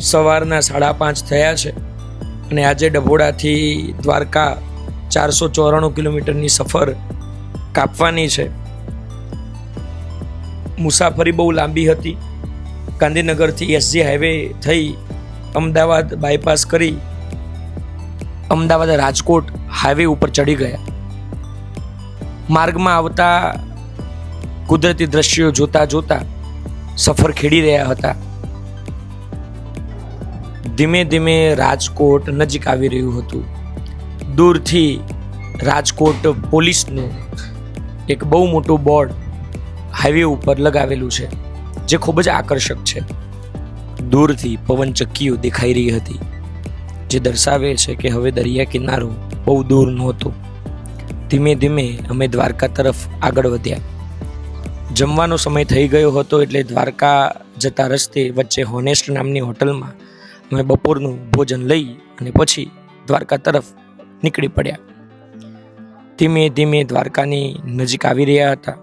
સવારના સાડા પાંચ થયા છે અને આજે ડભોડાથી દ્વારકા ચારસો ચોરાણું કિલોમીટરની સફર કાપવાની છે. મુસાફરી બહુ લાંબી હતી. ગાંધીનગરથી એસજી હાઈવે થઈ અમદાવાદ બાયપાસ કરી અમદાવાદ રાજકોટ હાઈવે ઉપર ચડી ગયા. માર્ગમાં આવતા કુદરતી દ્રશ્યો જોતા જોતા સફર ખેડી રહ્યા હતા. ધીમે ધીમે રાજકોટ નજીક આવી રહ્યું હતું. દૂરથી રાજકોટ પોલીસનું એક બહુ મોટું બોર્ડ હાઈવે ઉપર લગાવેલું છે, જે ખૂબ જ આકર્ષક છે. દૂરથી પવન ચક્કીઓ દેખાઈ રહી હતી, જે દર્શાવે છે કે હવે દરિયા કિનારો બહુ દૂર નહોતો. ધીમે ધીમે અમે દ્વારકા તરફ આગળ વધ્યા. જમવાનો સમય થઈ ગયો હતો એટલે દ્વારકા જતા રસ્તે વચ્ચે હોનેસ્ટ નામની હોટલમાં અમે બપોરનું ભોજન લઈ અને પછી દ્વારકા તરફ નીકળી પડ્યા. ધીમે ધીમે દ્વારકાની નજીક આવી રહ્યા હતા.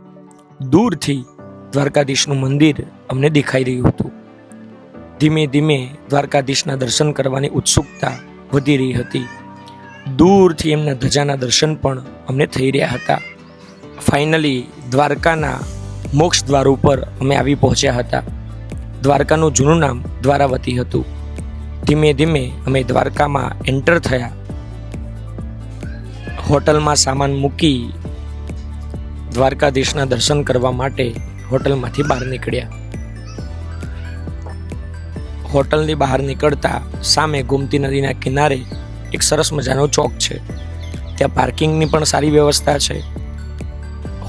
દૂરથી દ્વારકાધીશનું મંદિર અમને દેખાઈ રહ્યું હતું. ધીમે ધીમે દ્વારકાધીશના દર્શન કરવાની ઉત્સુકતા વધી રહી હતી. દૂરથી એમના ધજાના દર્શન પણ અમને થઈ રહ્યા હતા. ફાઇનલી દ્વારકાના મોક્ષ દ્વાર ઉપર અમે આવી પહોંચ્યા હતા. દ્વારકાનું જૂનું નામ દ્વારાવતી હતું. ધીમે ધીમે અમે દ્વારકામાં એન્ટર થયા. હોટલમાં સામાન મૂકી દ્વારકાધીશના દર્શન કરવા માટે હોટલમાંથી બહાર નીકળ્યા. હોટલની બહાર નીકળતા સામે ગોમતી નદીના કિનારે એક સરસ મજાનો ચોક છે. ત્યાં પાર્કિંગની પણ સારી વ્યવસ્થા છે.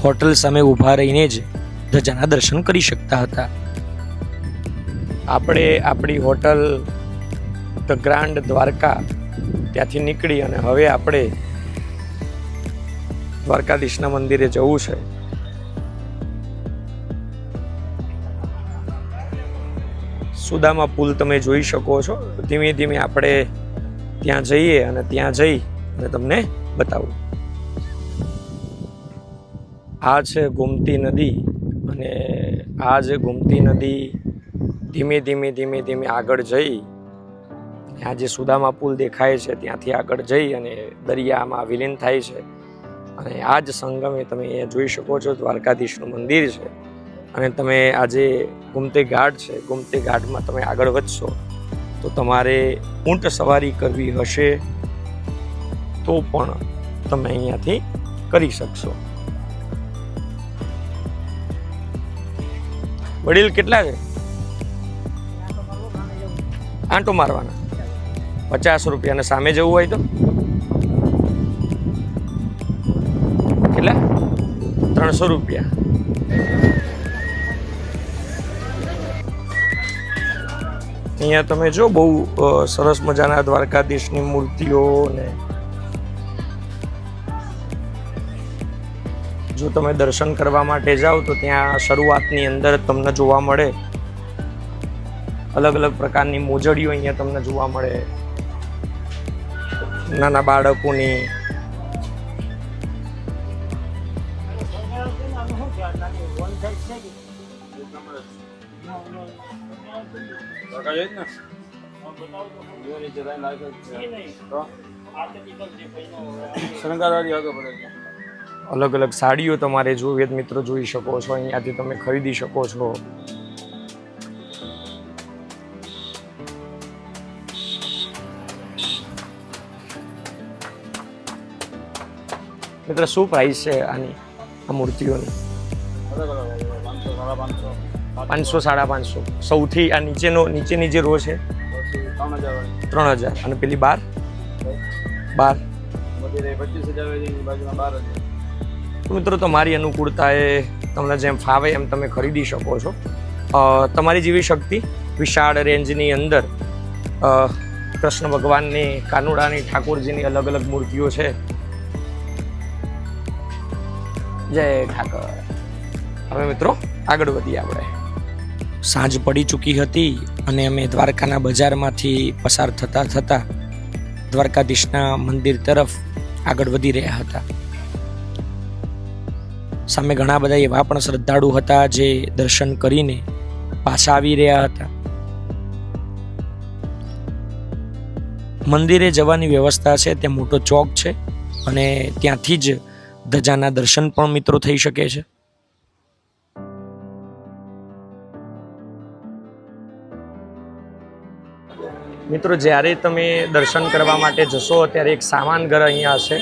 હોટલ સામે ઊભા રહીને જ ધજાના દર્શન કરી શકતા હતા. આપણે આપણી હોટલ ધ ગ્રાન્ડ દ્વારકા ત્યાંથી નીકળી અને હવે આપણે દ્વારકાધીશના મંદિરે જવું છે. સુદામા પુલ તમે જોઈ શકો છો. ધીમે ધીમે આપણે ત્યાં જઈએ અને ત્યાં જઈ અને તમને બતાવું. આ છે ગોમતી નદી અને આ જે ગોમતી નદી ધીમે ધીમે ધીમે ધીમે આગળ જઈ આ જે સુદામા પુલ દેખાય છે, ત્યાંથી આગળ જઈ અને દરિયામાં વિલીન થાય છે. અને આ જ સંગમે તમે અહીંયા જોઈ શકો છો, દ્વારકાધીશનું મંદિર છે. અને તમે આજે ગુમતી ઘાટ છે, ગુમતી ઘાટમાં તમે આગળ વધશો, તો તમારે ઊંટ સવારી કરવી હશે, તો પણ તમે અહીંયાથી કરી શકશો. વડીલ કેટલા છે? આંટો મારવાના. પચાસ રૂપિયા અને સામે જવું હોય તો? કેટલા? ત્રણસો રૂપિયા. અહીંયા તમે જો બહુ સરસ મજાના દ્વારકાધીશની મૂર્તિઓ ને જો તમે દર્શન કરવા માટે જાઓ તો ત્યાં શરૂઆતની અંદર તમને જોવા મળે. અલગ અલગ પ્રકારની મોજડીઓ અહીંયા તમને જોવા મળે. નાના બાળકોની. અલગ અલગ સાડીઓ તમારે જોઈએ મિત્રો જોઈ શકો છો. અહીંયાથી તમે ખરીદી શકો છો. મિત્ર શું પ્રાઇસ છે આની, આ મૂર્તિઓની? પાંચસો, સાડા પાંચસો. સૌથી આ નીચેનો, નીચેની જે રો છે, ત્રણ હજાર. અને પેલી બાર? બાર. તો મિત્રો, તમારી એ તમને જેમ ફાવે એમ તમે ખરીદી શકો છો. તમારી જેવી શક્તિ વિશાળ રેન્જની અંદર કૃષ્ણ ભગવાનની, કાનુડાની, ઠાકોરજીની અલગ અલગ મૂર્તિઓ છે. જય ઠાકર. હવે મિત્રો, આગળ વધીએ આપણે. સાંજ પડી ચૂકી હતી અને અમે દ્વારકાના બજારમાંથી પસાર થતા થતા દ્વારકાધીશના મંદિર તરફ આગળ વધી રહ્યા હતા. સામે ઘણા બધા એવા પણ શ્રદ્ધાળુ હતા જે દર્શન કરીને પાછા આવી રહ્યા હતા. મંદિરે જવાની વ્યવસ્થા છે ત્યાં મોટો ચોક છે અને ત્યાંથી જ ધજાના દર્શન પણ મિત્રો થઈ શકે છે. મિત્રો, જ્યારે તમે દર્શન કરવા માટે જશો, ત્યારે એક સામાન ઘર અહીંયા હશે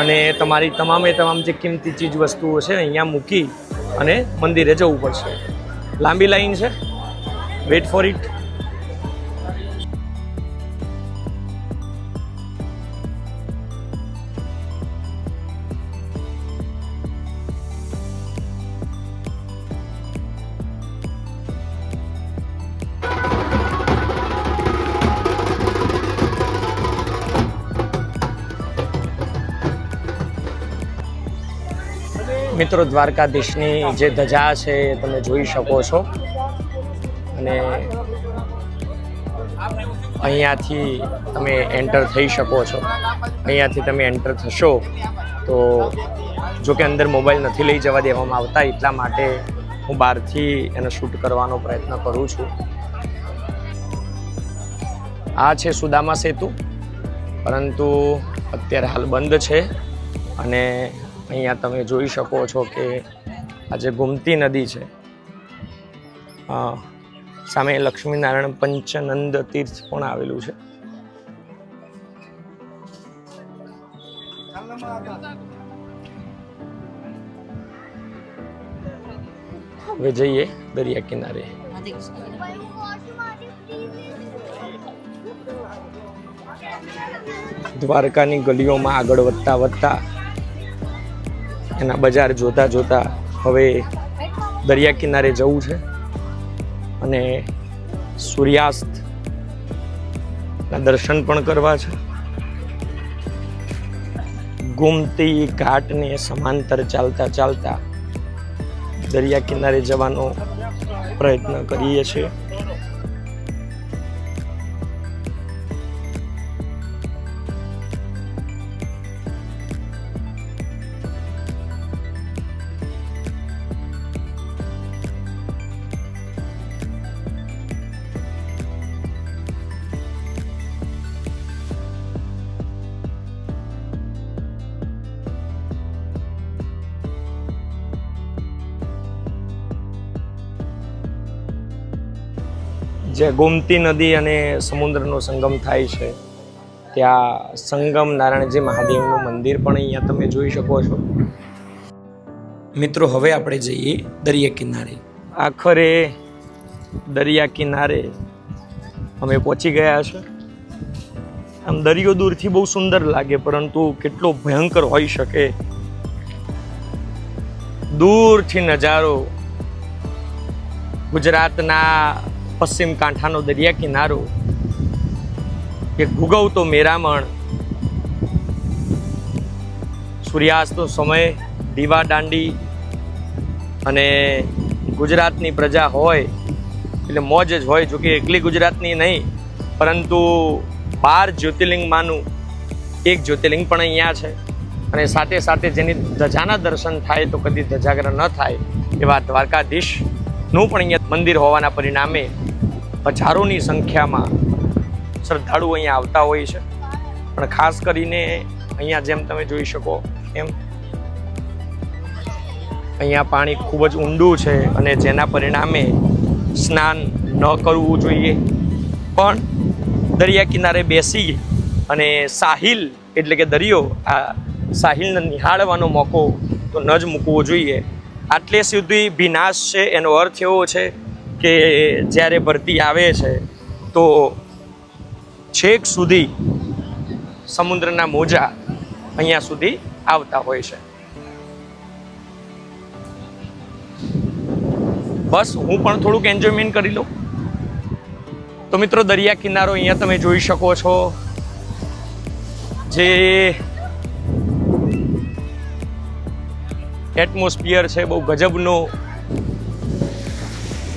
અને તમારી તમામે તમામ જે કિંમતી ચીજ વસ્તુઓ છે અહીંયા મૂકી અને મંદિરે જવું પડશે. લાંબી લાઈન છે. વેટ ફોર ઇટ મિત્રો દ્વારકાધીશની જે ધજા છે એ તમે જોઈ શકો છો. અને અહીંયાથી તમે એન્ટર થઈ શકો છો. અહીંયાથી તમે એન્ટર થશો તો જો કે અંદર મોબાઈલ નથી લઈ જવા દેવામાં આવતા, એટલા માટે હું બહારથી એને શૂટ કરવાનો પ્રયત્ન કરું છું. આ છે સુદામા સેતુ, પરંતુ અત્યારે હાલ બંધ છે અને અહીંયા તમે જોઈ શકો છો કે આ જે ગોમતી નદી છે સામે લક્ષ્મીનારાયણ પંચનંદ તીર્થ પણ આવેલું છે. હવે જઈએ દરિયા કિનારે. દ્વારકાની ગલીઓમાં આગળ વધતા વધતા એના બજાર જોતા જોતા હવે દરિયા કિનારે જવું છે અને સૂર્યાસ્ત દર્શન પણ કરવા છે. ગુમતી ઘાટને સમાંતર ચાલતા ચાલતા દરિયા કિનારે જવાનો પ્રયત્ન કરીએ છીએ. જે ગોમતી નદી અને સમુદ્રનો સંગમ થાય છે ત્યાં સંગમ નારાયણજી મહાદેવનું મંદિર પણ અહીંયા તમે જોઈ શકો છો. મિત્રો હવે આપણે જઈએ દરિયા કિનારે. આખરે દરિયા કિનારે અમે પહોંચી ગયા છે. આમ દરિયો દૂરથી બહુ સુંદર લાગે પરંતુ કેટલો ભયંકર હોઈ શકે? દૂરથી નજારો ગુજરાતના પશ્ચિમ કાંઠાનો દરિયા કિનારો, કે ભૂગવતો મેરામણ, સૂર્યાસ્તનો સમય, દીવા દાંડી અને ગુજરાતની પ્રજા હોય, એટલે મોજ જ હોય, જોકે એકલી ગુજરાતની નહીં, પરંતુ બાર જ્યોતિર્લિંગમાંનું એક જ્યોતિર્લિંગ પણ અહીંયા છે. અને સાથે સાથે જેની ધજાના દર્શન થાય, તો કદી ધજાગ્રહ ન થાય, એવા દ્વારકાધીશનું પણ અહીંયા મંદિર હોવાના પરિણામે હજારોની સંખ્યામાં શ્રદ્ધાળુઓ અહીંયા આવતા હોય છે. પણ ખાસ કરીને અહીંયા જેમ તમે જોઈ શકો એમ, અહીંયા પાણી ખૂબ જ ઊંડું છે અને જેના પરિણામે સ્નાન ન કરવું જોઈએ. પણ દરિયા કિનારે બેસી અને સાહિલ એટલે કે દરિયો આ સાહિલને નિહાળવાનો મોકો તો ન જ મૂકવો જોઈએ. આટલે સુધી ભીનાશ છે એનો અર્થ એવો છે કે જ્યારે ભરતી આવે છે, તો છેક સુધી સમુદ્રના મોજા અહીંયા સુધી આવતા હોય છે. બસ, હું પણ થોડુંક એન્જોયમેન્ટ કરી લઉં. તો મિત્રો, દરિયા કિનારો અહીંયા તમે જોઈ શકો છો, જે એટમોસ્ફિયર છે, બહુ ગજબનું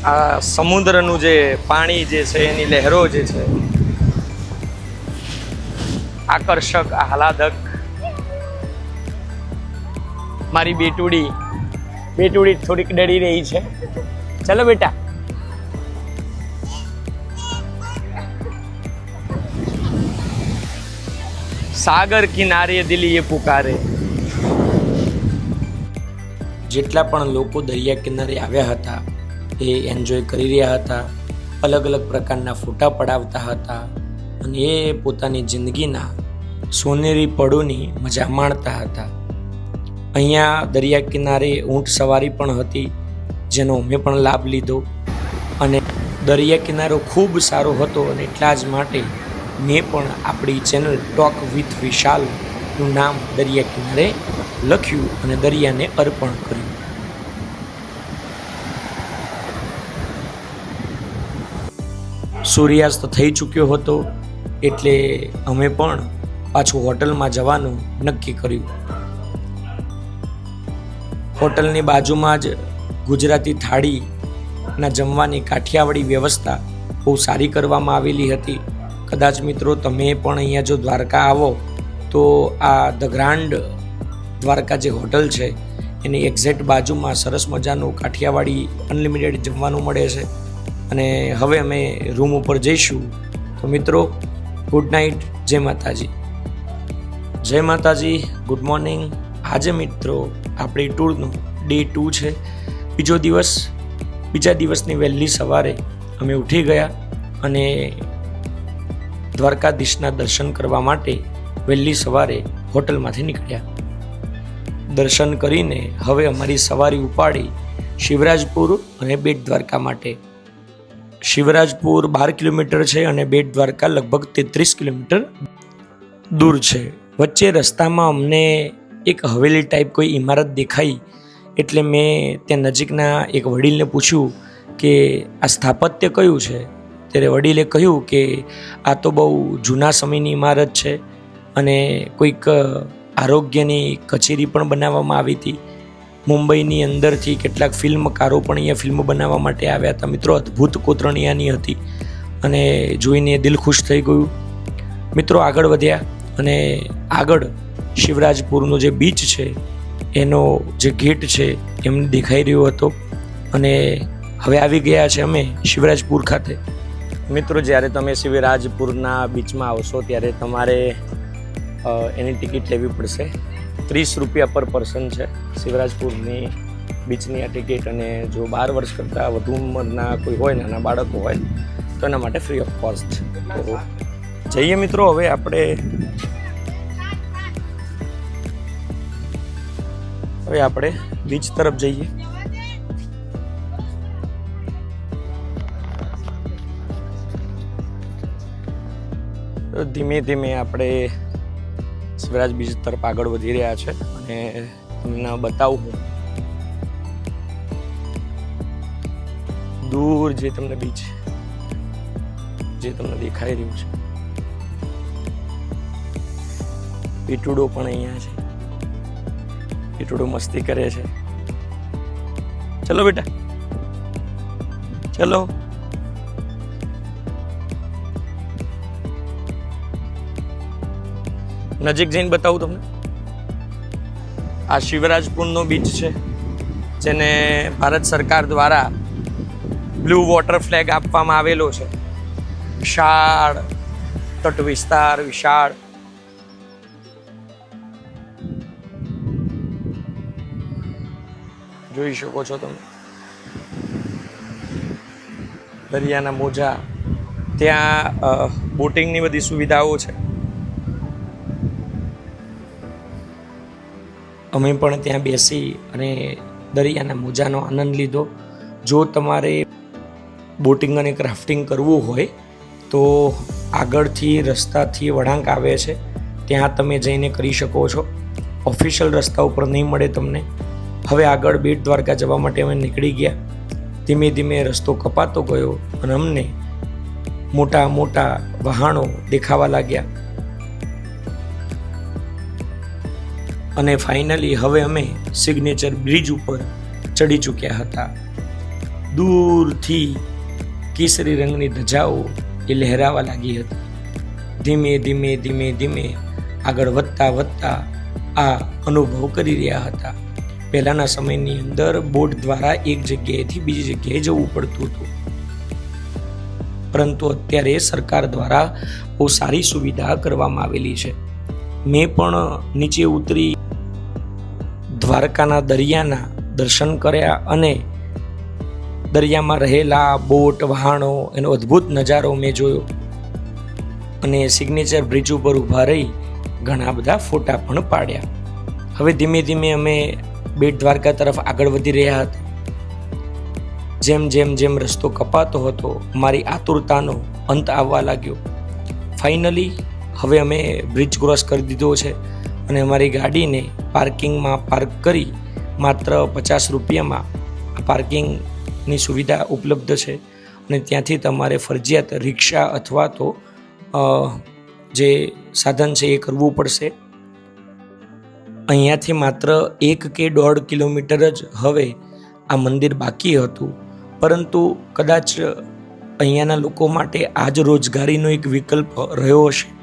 આ સમુદ્રનું જે પાણી જે છે, એની લહેરો જે છે, આકર્ષક, આહલાદક. મારી બેટુડી બેટુડી થોડીક ડરી રહી છે. ચલો બેટા. સાગર કિનારે દિલીએ પુકારે. જેટલા પણ લોકો દરિયા કિનારે આવ્યા હતા એ એન્જોય કરી રહ્યા હતા. અલગ અલગ પ્રકારના ફોટા પડાવતા હતા અને એ પોતાની જિંદગીના સોનેરી પળોની મજા માણતા હતા. અહીંયા દરિયા કિનારે ઊંટ સવારી પણ હતી, જેનો મેં પણ લાભ લીધો. અને દરિયા કિનારો ખૂબ સારો હતો અને એટલા જ માટે મેં પણ આપણી ચેનલ ટોક વિથ વિશાલનું નામ દરિયા કિનારે લખ્યું અને દરિયાને અર્પણ કર્યું. સૂર્યાસ્ત થઈ ચૂક્યો હતો એટલે અમે પણ પાછું હોટલમાં જવાનું નક્કી કર્યું. હોટલની બાજુમાં જ ગુજરાતી થાળીના જમવાની કાઠિયાવાડી વ્યવસ્થા બહુ સારી કરવામાં આવેલી હતી. કદાચ મિત્રો તમે પણ અહીંયા જો દ્વારકા આવો, તો આ ધ ગ્રાન્ડ દ્વારકા જે હોટલ છે, એની એક્ઝેક્ટ બાજુમાં સરસ મજાનું કાઠિયાવાડી અનલિમિટેડ જમવાનું મળે છે. અને હવે અમે રૂમ ઉપર જઈશું. તો મિત્રો, ગુડ નાઇટ, જય માતાજી. જય માતાજી, ગુડ મોર્નિંગ. આજે મિત્રો, આપણી ટૂરનું ડે ટુ છે. બીજો દિવસ, બીજા દિવસની વહેલી સવારે અમે ઉઠી ગયા અને દ્વારકાધીશના દર્શન કરવા માટે વહેલી સવારે હોટલમાંથી નીકળ્યા. દર્શન કરીને હવે અમારી સવારી ઉપાડી શિવરાજપુર અને બેટ દ્વારકા માટે શિવરાજપુર બાર કિલોમીટર છે અને બેટ દ્વારકા લગભગ તેત્રીસ કિલોમીટર દૂર છે. વચ્ચે રસ્તામાં અમને એક હવેલી ટાઈપ કોઈ ઇમારત દેખાઈ એટલે મેં ત્યાં નજીકના એક વડીલને પૂછ્યું કે આ સ્થાપત્ય કયું છે? ત્યારે વડીલે કહ્યું કે આ તો બહુ જૂના સમયની ઇમારત છે અને કોઈક આરોગ્યની કચેરી પણ બનાવવામાં આવી હતી. મુંબઈની અંદરથી કેટલાક ફિલ્મકારો પણ અહીંયા ફિલ્મ બનાવવા માટે આવ્યા હતા. મિત્રો, અદ્ભુત કોતરણિયાની હતી અને જોઈને દિલ ખુશ થઈ ગયું. મિત્રો, આગળ વધ્યા અને આગળ શિવરાજપુરનો જે બીચ છે, એનો જે ગેટ છે એમને દેખાઈ રહ્યો હતો અને હવે આવી ગયા છે અમે શિવરાજપુર ખાતે. મિત્રો, જ્યારે તમે શિવરાજપુરના બીચમાં આવશો, ત્યારે તમારે એની ટિકિટ લેવી પડશે. ત્રીસ રૂપિયા પર પર્સન છે. શિવરાજપુરની બીચની આ ટિકિટ અને જો બાર વર્ષ કરતાં વધુ ઉંમરના કોઈ હોય, નાના બાળકો હોય, તો એના માટે ફ્રી ઓફ કોસ્ટ છે. જઈએ મિત્રો, હવે આપણે હવે આપણે બીચ તરફ જઈએ. ધીમે ધીમે આપણે શિવરાજ બીજ તરફ આગળ વધી રહ્યા છે અને તમને બતાવું હું. દૂર જે તમને બીચ, જે તમને દેખાઈ રહ્યું છે. પીટુડો પણ અહીંયા છે. પીટુડો મસ્તી કરે છે. ચલો બેટા. ચલો. નજીક જઈને બતાવું તમને. આ શિવરાજપુરનો બીચ છે, જેને ભારત સરકાર દ્વારા બ્લુ વોટર ફ્લેગ આપવામાં આવેલો છે. વિશાળ તટ વિસ્તાર, વિશાળ. જોઈ શકો છો તમે. દરિયાના મોજા. ત્યાં બોટિંગની બધી સુવિધાઓ છે. અમે પણ ત્યાં બેસી અને દરિયાના મોજાનો આનંદ લીધો. જો તમારે બોટિંગ અને ક્રાફ્ટિંગ કરવું હોય, તો આગળથી રસ્તાથી વળાંક આવે છે. ત્યાં તમે જઈને કરી શકો છો. ઓફિશિયલ રસ્તા ઉપર નહીં મળે તમને. હવે આગળ બેટ દ્વારકા જવા માટે અમે નીકળી ગયા. ધીમે ધીમે રસ્તો કપાતો ગયો અને અમને મોટા મોટા વહાણો દેખાવા લાગ્યા. અને ફાઇનલી હવે અમે સિગ્નેચર બ્રિજ ઉપર ચડી ચૂક્યા હતા. દૂરથી કેસરી રંગની ધજાઓ એ લહેરાવા લાગી હતી. ધીમે ધીમે ધીમે ધીમે આગળ વધતા વધતા આ અનુભવ કરી રહ્યા હતા. પહેલાંના સમયની અંદર બોટ દ્વારા એક જગ્યાએથી બીજી જગ્યાએ જવું પડતું હતું. પરંતુ અત્યારે સરકાર દ્વારા બહુ સારી સુવિધા કરવામાં આવેલી છે. મેં પણ નીચે ઉતરી દ્વારકાના દરિયાના દર્શન કર્યા અને દરિયામાં રહેલા બોટ વહાણો એનો અદ્ભુત નજારો મેં જોયો. અને સિગ્નેચર બ્રિજ ઉપર ઊભા રહી ઘણા બધા ફોટા પણ પાડ્યા. હવે ધીમે ધીમે અમે બેટ દ્વારકા તરફ આગળ વધી રહ્યા હતા. જેમ જેમ જેમ રસ્તો કપાતો હતો, મારી આતુરતાનો અંત આવવા લાગ્યો. ફાઇનલી હવે અમે બ્રિજ ક્રોસ કરી દીધો છે. અને અમારી ગાડીને પાર્કિંગમાં પાર્ક કરી માત્ર પચાસ રૂપિયામાં પાર્કિંગની સુવિધા ઉપલબ્ધ છે. અને ત્યાંથી તમારે ફરજિયાત રિક્ષા અથવા તો જે સાધન છે એ કરવું પડશે. અહીંયાથી માત્ર એક કે દોઢ કિલોમીટર જ હવે આ મંદિર બાકી હતું. પરંતુ કદાચ અહીંયાના લોકો માટે આજ રોજગારીનો એક વિકલ્પ રહ્યો હશે.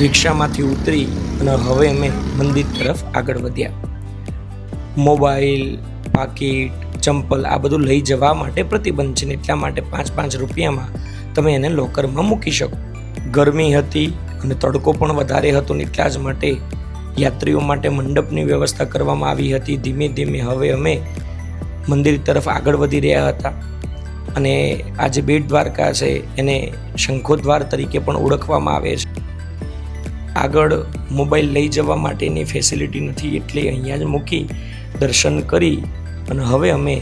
રિક્ષામાંથી ઉતરી અને હવે અમે મંદિર તરફ આગળ વધ્યા. મોબાઈલ, પાકીટ, ચંપલ આ બધું લઈ જવા માટે પ્રતિબંધ છે ને એટલા માટે પાંચ પાંચ રૂપિયામાં તમે એને લોકરમાં મૂકી શકો. ગરમી હતી અને તડકો પણ વધારે હતો ને એટલા જ માટે યાત્રીઓ માટે મંડપની વ્યવસ્થા કરવામાં આવી હતી. ધીમે ધીમે હવે અમે મંદિર તરફ આગળ વધી રહ્યા હતા અને આ જે બેટ દ્વારકા છે એને શંખોદ્વાર તરીકે પણ ઓળખવામાં આવે છે. આગળ મોબાઈલ લઈ જવા માટેની ફેસિલિટી નથી એટલે અહીંયા જ મૂકી દર્શન કરી અને હવે અમે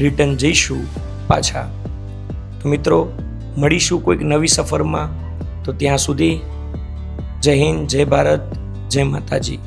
રિટર્ન જઈશું પાછા. તો મિત્રો, મળીશું કોઈક નવી સફરમાં. તો ત્યાં સુધી જય હિન્દ, જય ભારત, જય માતાજી.